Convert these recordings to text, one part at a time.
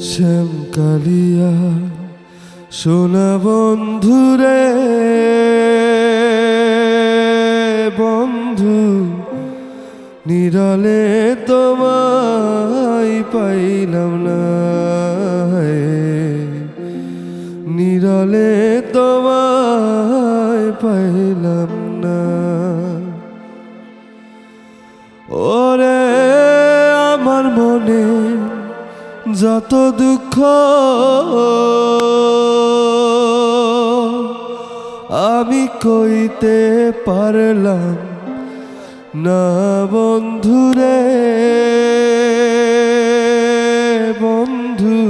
শ্যাম কালিয়া সোনা বন্ধুরে বন্ধু নিরলে তোমায় পাইলাম না নিরলে তোমায় পাইলাম যত দুঃখ আমি কইতে পারলাম না বন্ধুরে বন্ধু।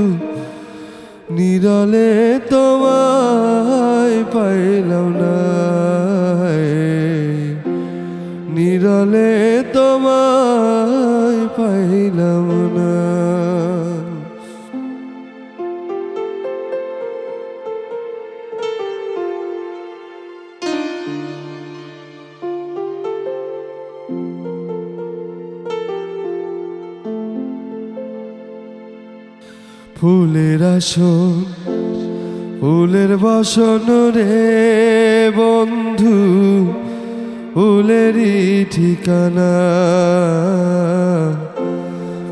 নিরলে তোমায় পাইলাম না নিরলে তোমায় পাইলাম ফুলের আসন ফুলের বসন রে বন্ধু, ফুলেরই ঠিকানা।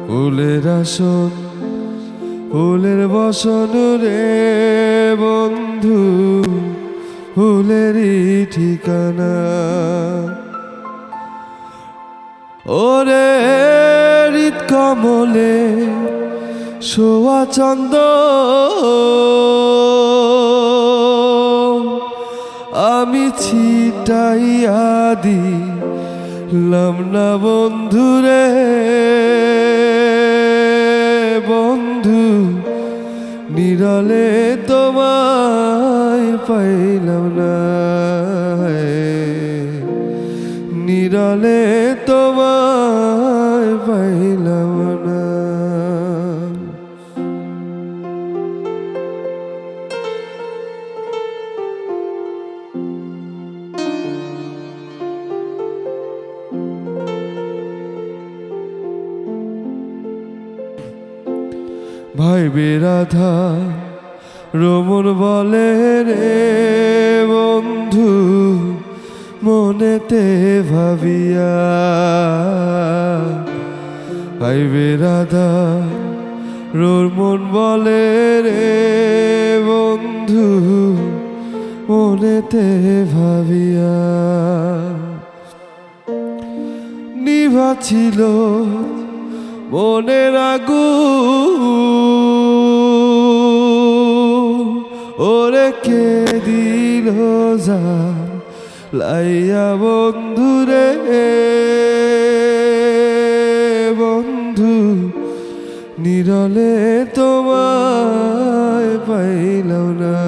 ফুলের আসন ফুলের বসন রে বন্ধু, ফুলেরই ঠিকানা। ওরে হৃদ কমলে শোয়া চন্দ আমি ছিটাইয়া দিলাম না বন্ধুরে বন্ধু নিরলে তোমায় পাইলাম না। নিরলে বেরাধা রমন বলে রে বন্ধু, মনেতে ভাবিয়া ভাই বেরাধা রমন বলে রে বন্ধু, মনেতে ভাবিয়া নিভা ছিল মনের আগু ওরে কে দিল যা লাইয়া বন্ধুরে বন্ধু, নিরলে তোমায় পাইলাম না।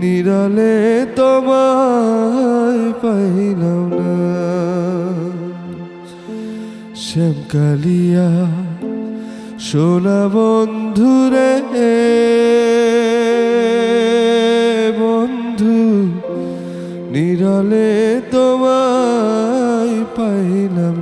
নিরলে তোমায় পাইলাম না। শ্যাম সোনা বন্ধুরে বন্ধু নিরলে তোমায় পাইলাম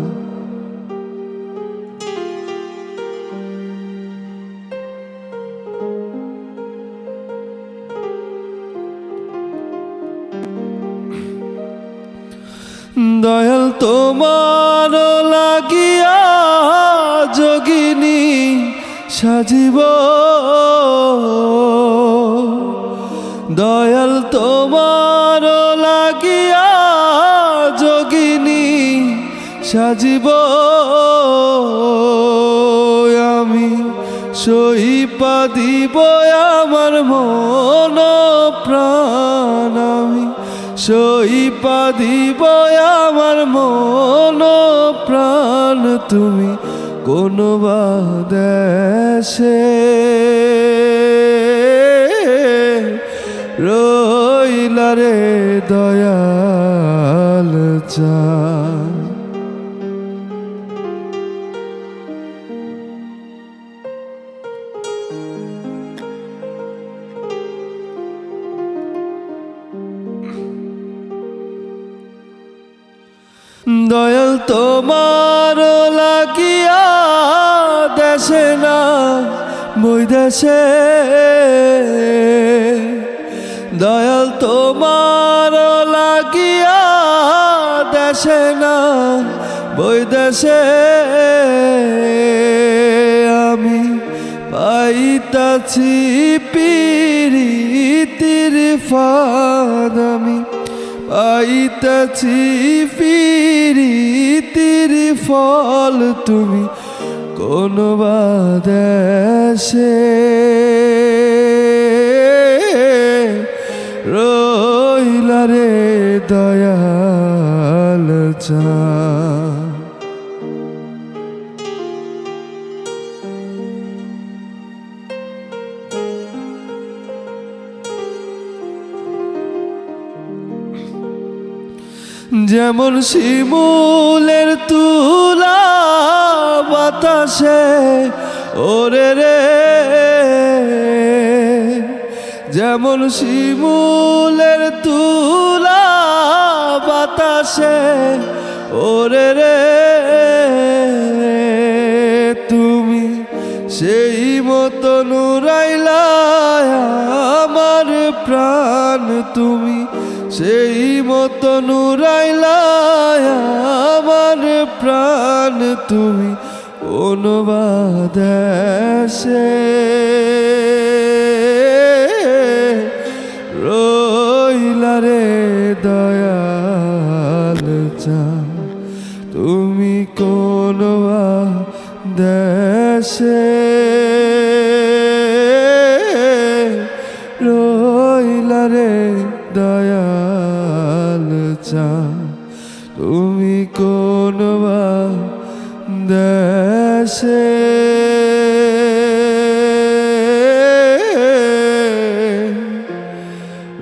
তোমার লাগিয়া যোগিনী সাজিব। দয়াল তোমার লাগিয়া যোগিনী সাজিব। আমি সইপা দিব আমার মন প্রাণ। সইপা দিব আমার মন প্রাণ তুমি কোন বা দেশে। রইলারে দয়াল চা দেশে দয়াল তোমার লাগিয়া দেশে না বই দেশে আমি পাইতাছি পিরিতির ফাদ, আমি পাইতাছি পিরিতির ফল তুমি কোন বাদেশে রইলারে দয়াল চা যেমন শিমুলের তুলা বাতাসে, ওরে রে। যেমন শিমুলের তুলা বাতাসে, ওরে রে। তুমি সেই মতো নুরাইলা আমার প্রাণ, তুমি সেই মতো নুরাইলা আমার প্রাণ তুমি অনুবাদেশে। রইলা রে দয়াল চা তুমি কোন দেশে। দেশে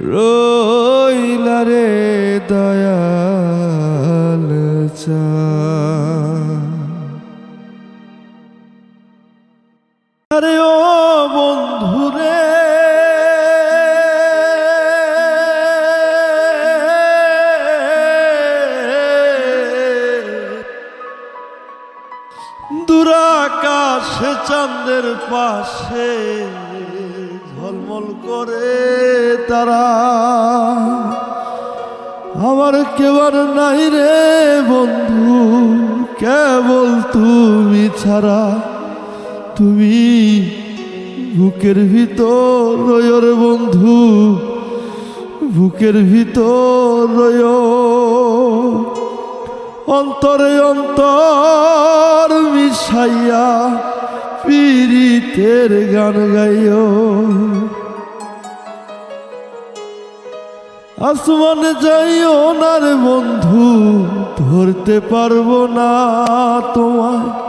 রইলা রে তুমি বুকের ভিতর রয়র বন্ধু, বুকের ভিতর রয় অন্তরে অন্তর মিশাইয়া পীড়িতের গান গাইও। আসমানে যাইও না রে বন্ধু, ধরতে পারব না তোমায়।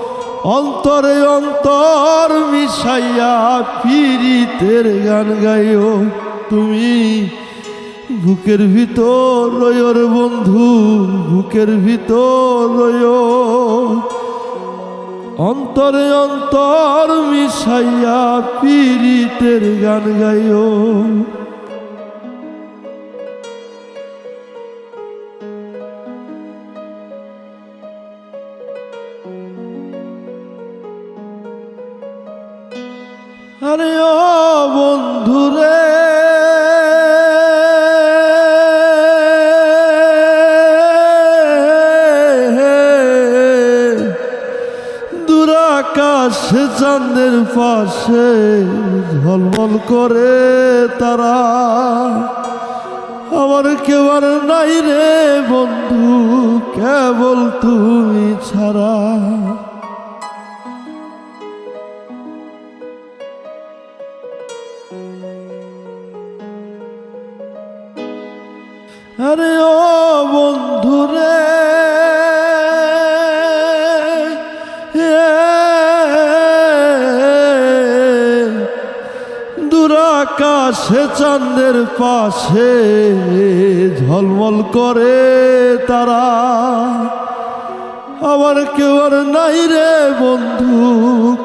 অন্তরে অন্তর মিশাইয়া পীড়িতের গান গাইও। তুমি বুকের ভিতর রয়র বন্ধু, বুকের ভিতর রয়। অন্তরে অন্তর মিশাইয়া পীড়িতের গান গাইও। পাশে ঝলমল করে তারা। আমার কেউ আর নাই রে বন্ধু কেবল তুমি ছাড়া। পাশে ঝলমল করে তারা। আমার কেউ আর নাই রে বন্ধু,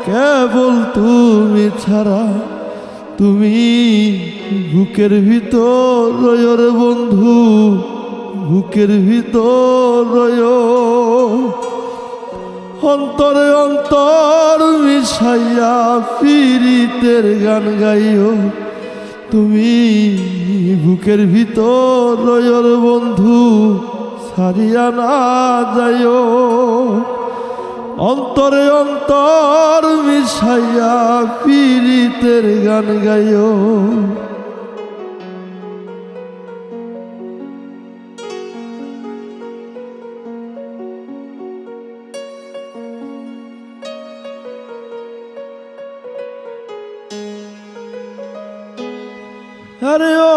কেবল তুমি ছাড়া। তুমি বুকের ভিতর রয় রে বন্ধু, বুকের ভিতর রয় অন্তরে অন্তর মিশাইয়া পীড়িতের গান গাইও। তুমি বুকের ভিতর রয়র বন্ধু সারিয়া না যায় অন্তরে অন্তর মিশাইয়া পীড়িতের গান গাইও। আরে ও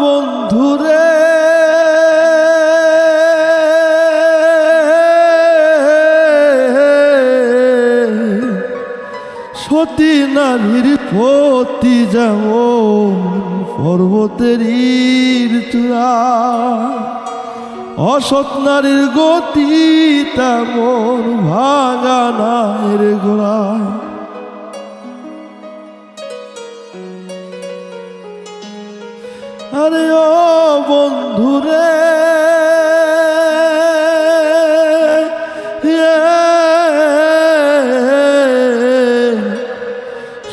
বন্ধুরে। সতী নারীর পতি যেমন পর্বতের চূড়া, অসৎ নারীর গতি তেমন ভাঙা নায়ের গোড়া আরে ও বন্ধুরে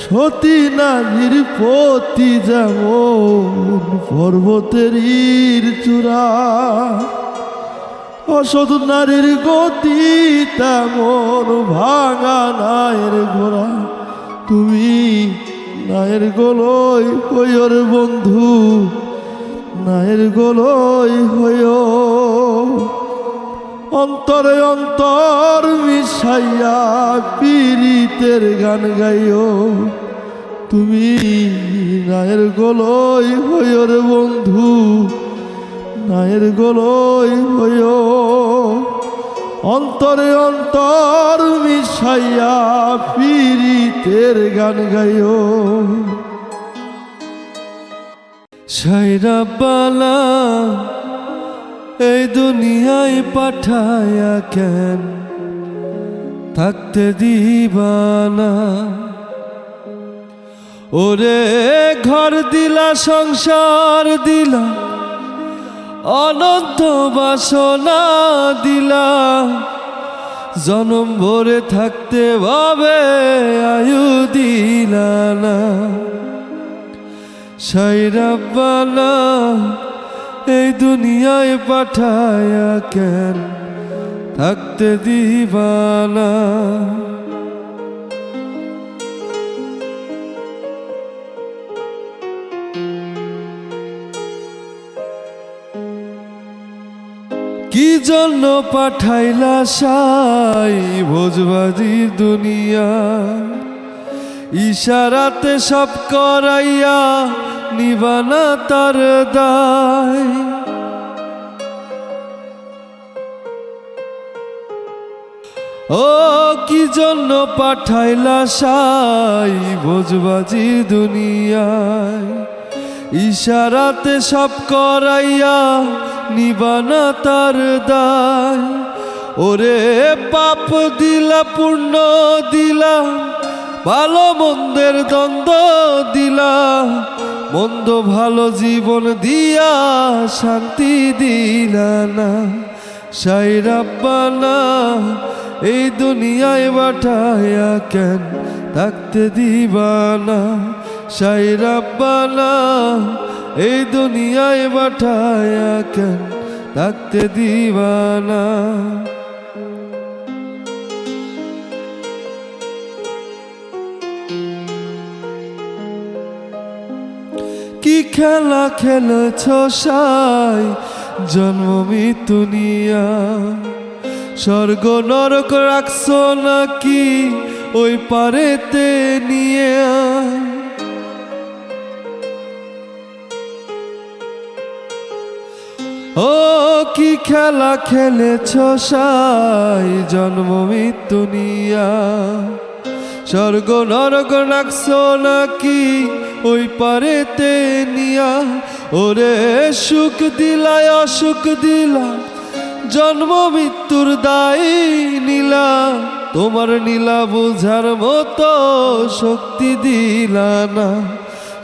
সতী নারীর পতি যেমন পর্বতের চূড়া, অসৎ নারীর গতি তেমন ভাঙা নায়ের ঘোড়া। তুমি নায়ের গোলই হইয়র বন্ধু নায়ের গোলই হইয় অন্তরে অন্তর মিশাইয়া পীড়িতের গান গাইও। তুমি নায়ের গোলই হইয়র বন্ধু, নায়ের গোলই হইয় অন্তরে অন্তর মিশাইয়া পীড়িতের গান গাইও। সাইরা এই দুনিয়ায় পাঠায়া কেন? থাকতে দিবানা। ওরে ঘর দিলা, সংসার দিলা, অনন্ত বাসনা দিলা। জনম ভরে থাকতে ভাবে আয়ু দিলা না সাইরাব্বানা এই দুনিয়ায় পাঠায়া কেন থাকতে দিবানা? কি জন্য পাঠাইলা সাই ভোজবাজি দুনিয়া? ইশারাতে সব করাইয়া নিবানা তার দায়। ও, কি জন্য পাঠাইলা সাই ভোজবাজি দুনিয়ায়? ইশারাতে সব করাইয়া নিবানা তার দায়। ওরে পাপ দিলা পূর্ণ দিলা ভালো মন্দের দ্বন্দ্ব দিলা, মন্দ ভালো জীবন দিয়া শান্তি দিলা না। সাই রাব্বানা, এই দুনিয়ায় বাটায়া কেন থাকতে দিবানা? সাই রাব্বানা, এই দুনিয়ায় বাটায়া কেন থাকতে দিবানা? কি খেলা খেলেছ সাই? জন্ম মৃত্যু নিয়া। স্বর্গ নরক রাখছ নাকি ওই পারেতে নিয়ে? ও কি খেলা খেলেছ সাই? জন্ম মৃত্যু নিয়া। স্বর্গ নরক রাখছ নাকি ওই পারেতে নিয়া, ওরে সুখ দিলায়, অসুখ দিলা। জন্ম মৃত্যুর দায় নীলা, তোমার নীলা বোঝার মতো শক্তি দিলা না।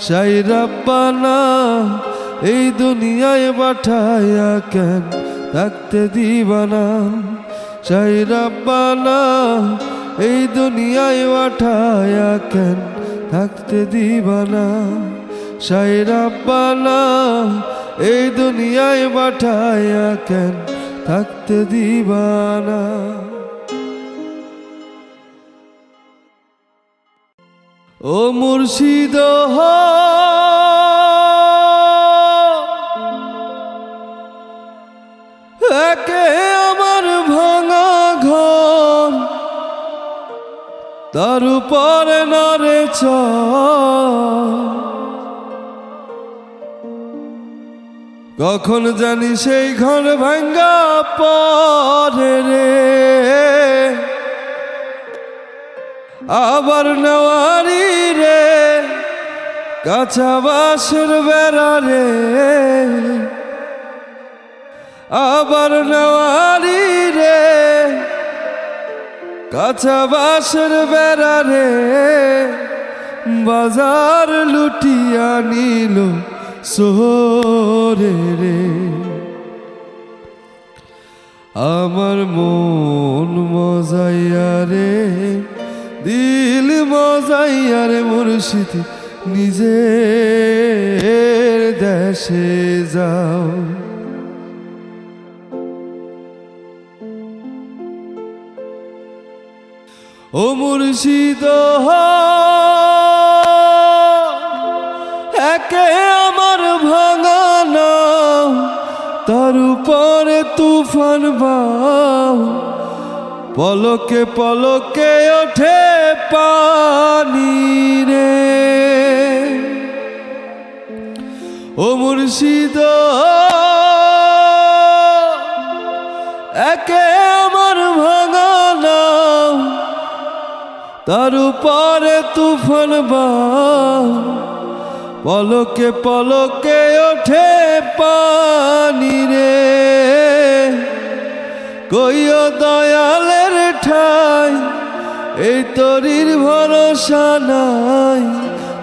সাই রাব্বানা, এই দুনিয়ায় পাঠায়া কেন থাকতে দিবানা? রাব্বানা, এই দুনিয়ায় পাঠায়া কেন থাকতে দিবানা সাই রাব্বানা এই দুনিয়ায় পাঠায়া কেন থাকতে দিবানা? ও মুর্শিদ হো তার উপরে নরে কখন জানি সেই ঘর ভাঙ্গা পরে রে। আবার নেওয়ারি রে, কাঁচা বাসের বেড়া রে। আবার নেওয়ারি রে কাঁচা বাসের বেড়া রে, বাজার লুটিয়া নিল সোহরে রে। আমার মন মজাইয়া রে, দিল মজাইয়া রে মুর্শিদ, নিজের দেশে যাও। ও মুর্শিদ একে আমার ভাঙানা তার উপরে তুফান বাও। পলকে পলকে ওঠে পানি রে। ও মুর্শিদ একে তার উপরে তুফান বাও পলকে পলকে ওঠে পানি রে। কইও দয়ালের ঠাই, এই তরির ভরসা নাই।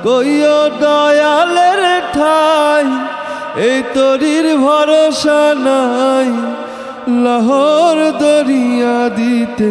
কইও দয়ালের ঠাই, এই তরির ভরসা নাই। লাহোর দরিয়া দিতে